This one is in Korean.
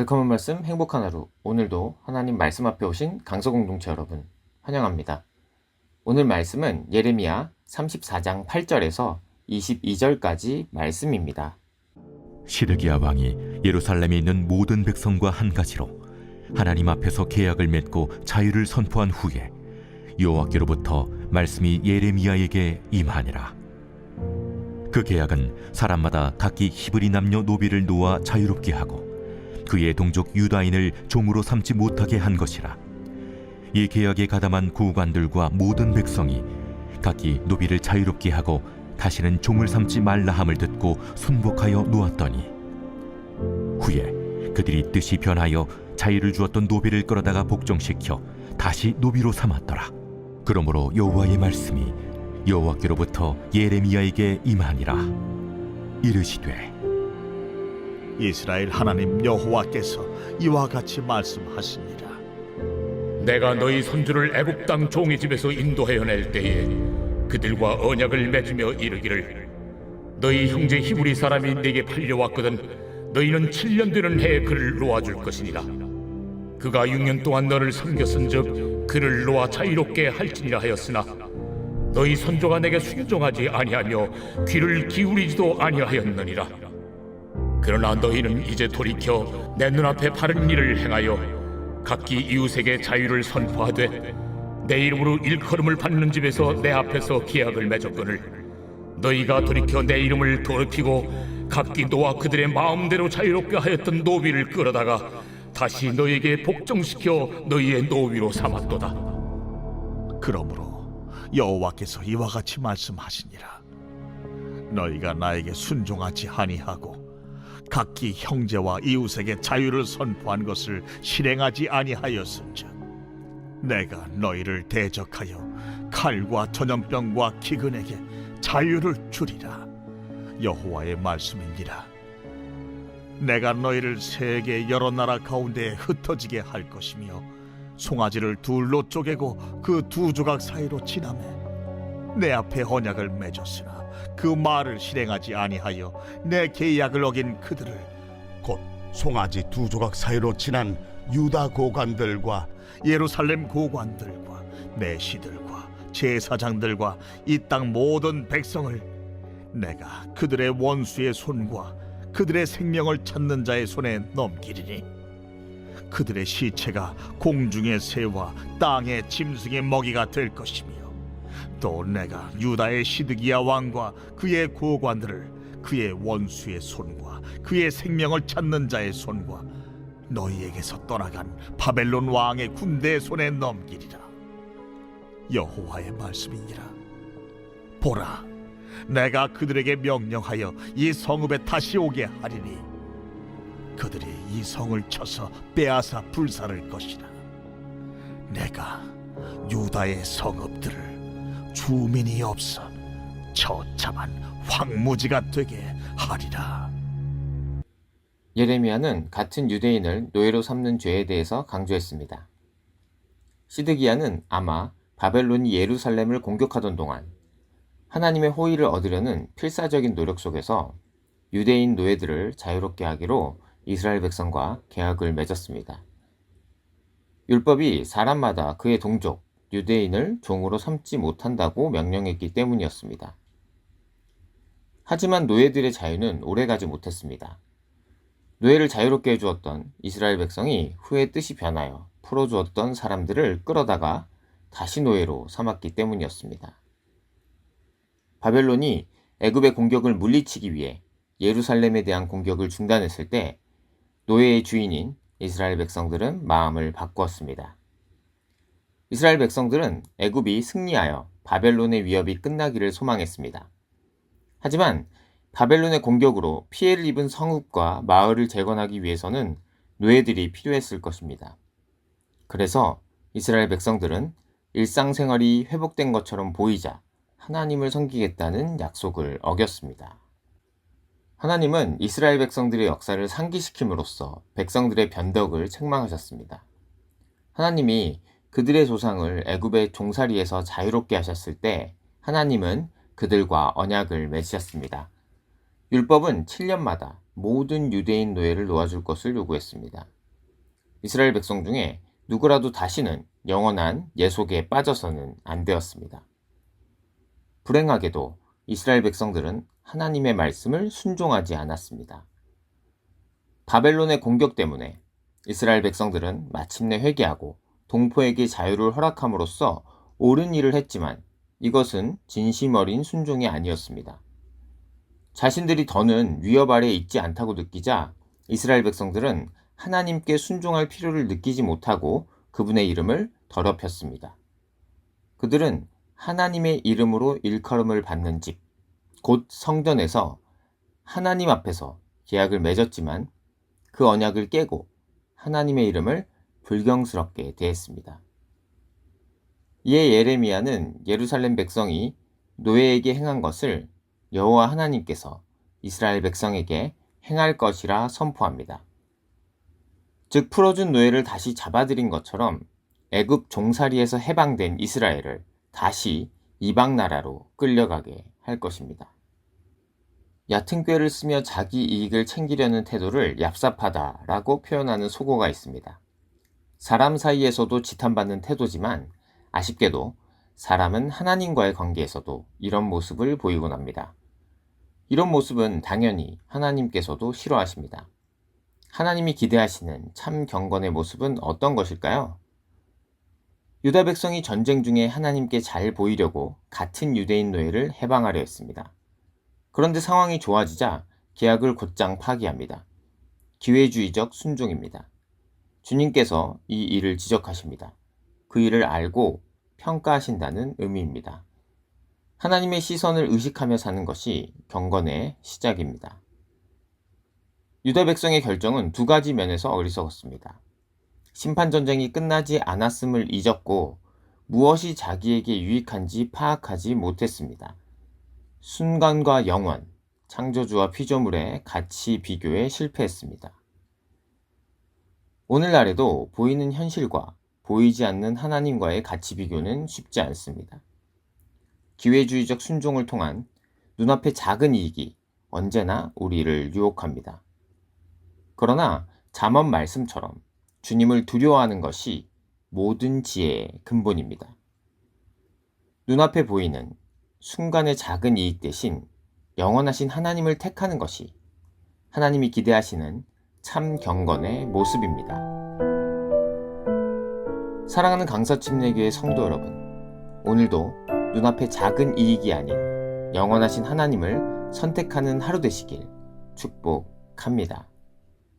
달콤한 말씀 행복한 하루 오늘도 하나님 말씀 앞에 오신 강서 공동체 여러분 환영합니다. 오늘 말씀은 예레미야 34장 8절에서 22절까지 말씀입니다. 시드기야 왕이 예루살렘에 있는 모든 백성과 한 가지로 하나님 앞에서 계약을 맺고 자유를 선포한 후에 여호와께로부터 말씀이 예레미야에게 임하니라. 그 계약은 사람마다 각기 히브리 남녀 노비를 놓아 자유롭게 하고 그의 동족 유다인을 종으로 삼지 못하게 한 것이라. 이 계약에 가담한 구관들과 모든 백성이 각기 노비를 자유롭게 하고 다시는 종을 삼지 말라 함을 듣고 순복하여 놓았더니 후에 그들이 뜻이 변하여 자유를 주었던 노비를 끌어다가 복종시켜 다시 노비로 삼았더라. 그러므로 여호와의 말씀이 여호와께로부터 예레미야에게 임하니라. 이르시되 이스라엘 하나님 여호와께서 이와 같이 말씀하시니라 내가 너희 손주를 애굽 땅 종의 집에서 인도하여 낼 때에 그들과 언약을 맺으며 이르기를 너희 형제 히브리 사람이 내게 팔려왔거든 너희는 7년 되는 해에 그를 놓아줄 것이니라. 그가 6년 동안 너를 섬겼은즉 그를 놓아 자유롭게 할지니라 하였으나 너희 선조가 내게 순종하지 아니하며 귀를 기울이지도 아니하였느니라 그러나 너희는 이제 돌이켜 내 눈앞에 바른 일을 행하여 각기 이웃에게 자유를 선포하되 내 이름으로 일컬음을 받는 집에서 내 앞에서 계약을 맺었거늘 너희가 돌이켜 내 이름을 더럽히고 각기 너와 그들의 마음대로 자유롭게 하였던 노비를 끌어다가 다시 너에게 복종시켜 너희의 노비로 삼았도다. 그러므로 여호와께서 이와 같이 말씀하시니라. 너희가 나에게 순종하지 아니하고 각기 형제와 이웃에게 자유를 선포한 것을 실행하지 아니하였은즉 내가 너희를 대적하여 칼과 전염병과 기근에게 자유를 주리라. 여호와의 말씀이니라. 내가 너희를 세계 여러 나라 가운데 흩어지게 할 것이며 송아지를 둘로 쪼개고 그 두 조각 사이로 지나매 내 앞에 언약을 맺었으나 그 말을 실행하지 아니하여 내 계약을 어긴 그들을 곧 송아지 두 조각 사이로 지난 유다 고관들과 예루살렘 고관들과 내시들과 제사장들과 이 땅 모든 백성을 내가 그들의 원수의 손과 그들의 생명을 찾는 자의 손에 넘기리니 그들의 시체가 공중의 새와 땅의 짐승의 먹이가 될 것이며 또 내가 유다의 시드기야 왕과 그의 고관들을 그의 원수의 손과 그의 생명을 찾는 자의 손과 너희에게서 떠나간 바벨론 왕의 군대의 손에 넘기리라. 여호와의 말씀이니라. 보라 내가 그들에게 명령하여 이 성읍에 다시 오게 하리니 그들이 이 성을 쳐서 빼앗아 불살을 것이라. 내가 유다의 성읍들을 주민이 없어 처참한 황무지가 되게 하리라 예레미야는 같은 유대인을 노예로 삼는 죄에 대해서 강조했습니다. 시드기야는 아마 바벨론이 예루살렘을 공격하던 동안 하나님의 호의를 얻으려는 필사적인 노력 속에서 유대인 노예들을 자유롭게 하기로 이스라엘 백성과 계약을 맺었습니다. 율법이 사람마다 그의 동족, 유대인을 종으로 삼지 못한다고 명령했기 때문이었습니다. 하지만 노예들의 자유는 오래가지 못했습니다. 노예를 자유롭게 해주었던 이스라엘 백성이 후에 뜻이 변하여 풀어주었던 사람들을 끌어다가 다시 노예로 삼았기 때문이었습니다. 바벨론이 애굽의 공격을 물리치기 위해 예루살렘에 대한 공격을 중단했을 때 노예의 주인인 이스라엘 백성들은 마음을 바꾸었습니다. 이스라엘 백성들은 애굽이 승리하여 바벨론의 위협이 끝나기를 소망했습니다. 하지만 바벨론의 공격으로 피해를 입은 성읍과 마을을 재건하기 위해서는 노예들이 필요했을 것입니다. 그래서 이스라엘 백성들은 일상생활이 회복된 것처럼 보이자 하나님을 섬기겠다는 약속을 어겼습니다. 하나님은 이스라엘 백성들의 역사를 상기시킴으로써 백성들의 변덕을 책망하셨습니다. 하나님이 그들의 조상을 애굽의 종살이에서 자유롭게 하셨을 때 하나님은 그들과 언약을 맺으셨습니다. 율법은 7년마다 모든 유대인 노예를 놓아줄 것을 요구했습니다. 이스라엘 백성 중에 누구라도 다시는 영원한 예속에 빠져서는 안 되었습니다. 불행하게도 이스라엘 백성들은 하나님의 말씀을 순종하지 않았습니다. 바벨론의 공격 때문에 이스라엘 백성들은 마침내 회개하고 동포에게 자유를 허락함으로써 옳은 일을 했지만 이것은 진심 어린 순종이 아니었습니다. 자신들이 더는 위협 아래 있지 않다고 느끼자 이스라엘 백성들은 하나님께 순종할 필요를 느끼지 못하고 그분의 이름을 더럽혔습니다. 그들은 하나님의 이름으로 일컬음을 받는 집, 곧 성전에서 하나님 앞에서 계약을 맺었지만 그 언약을 깨고 하나님의 이름을 불경스럽게 대했습니다. 이에 예레미야는 예루살렘 백성이 노예에게 행한 것을 여호와 하나님께서 이스라엘 백성에게 행할 것이라 선포합니다. 즉 풀어준 노예를 다시 잡아들인 것처럼 애굽 종살이에서 해방된 이스라엘을 다시 이방 나라로 끌려가게 할 것입니다. 얕은 꾀를 쓰며 자기 이익을 챙기려는 태도를 얍삽하다라고 표현하는 소고가 있습니다. 사람 사이에서도 지탄받는 태도지만 아쉽게도 사람은 하나님과의 관계에서도 이런 모습을 보이곤 합니다. 이런 모습은 당연히 하나님께서도 싫어하십니다. 하나님이 기대하시는 참 경건의 모습은 어떤 것일까요? 유다 백성이 전쟁 중에 하나님께 잘 보이려고 같은 유대인 노예를 해방하려 했습니다. 그런데 상황이 좋아지자 계약을 곧장 파기합니다. 기회주의적 순종입니다. 주님께서 이 일을 지적하십니다. 그 일을 알고 평가하신다는 의미입니다. 하나님의 시선을 의식하며 사는 것이 경건의 시작입니다. 유다 백성의 결정은 두 가지 면에서 어리석었습니다. 심판 전쟁이 끝나지 않았음을 잊었고 무엇이 자기에게 유익한지 파악하지 못했습니다. 순간과 영원, 창조주와 피조물의 가치 비교에 실패했습니다. 오늘날에도 보이는 현실과 보이지 않는 하나님과의 가치 비교는 쉽지 않습니다. 기회주의적 순종을 통한 눈앞의 작은 이익이 언제나 우리를 유혹합니다. 그러나 잠언 말씀처럼 주님을 두려워하는 것이 모든 지혜의 근본입니다. 눈앞에 보이는 순간의 작은 이익 대신 영원하신 하나님을 택하는 것이 하나님이 기대하시는 참 경건의 모습입니다. 사랑하는 강사침례교회 성도 여러분, 오늘도 눈앞의 작은 이익이 아닌 영원하신 하나님을 선택하는 하루 되시길 축복합니다.